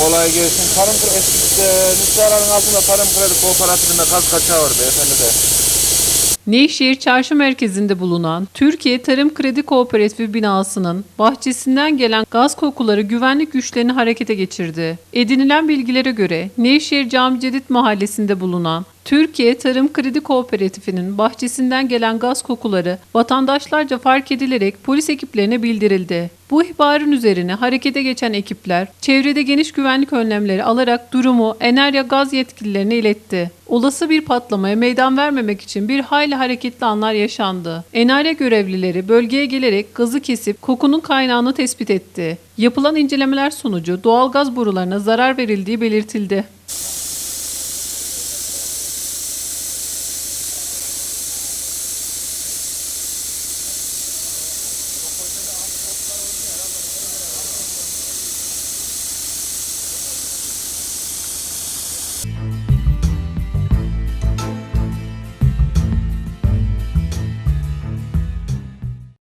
Kolay gelsin. Tarım eski e, altında Tarım Kredi Kooperatifinde kaz kaçağı var beyefendi de. Nevşehir Çarşı merkezinde bulunan Türkiye Tarım Kredi Kooperatifi binasının bahçesinden gelen gaz kokuları güvenlik güçlerini harekete geçirdi. Edinilen bilgilere göre Nevşehir Cami Cedid mahallesinde bulunan Türkiye Tarım Kredi Kooperatifi'nin bahçesinden gelen gaz kokuları vatandaşlarca fark edilerek polis ekiplerine bildirildi. Bu ihbarın üzerine harekete geçen ekipler çevrede geniş güvenlik önlemleri alarak durumu Enerya Gaz yetkililerine iletti. Olası bir patlamaya meydan vermemek için bir hayli hareketli anlar yaşandı. Enerya görevlileri bölgeye gelerek gazı kesip kokunun kaynağını tespit etti. Yapılan incelemeler sonucu doğal gaz borularına zarar verildiği belirtildi.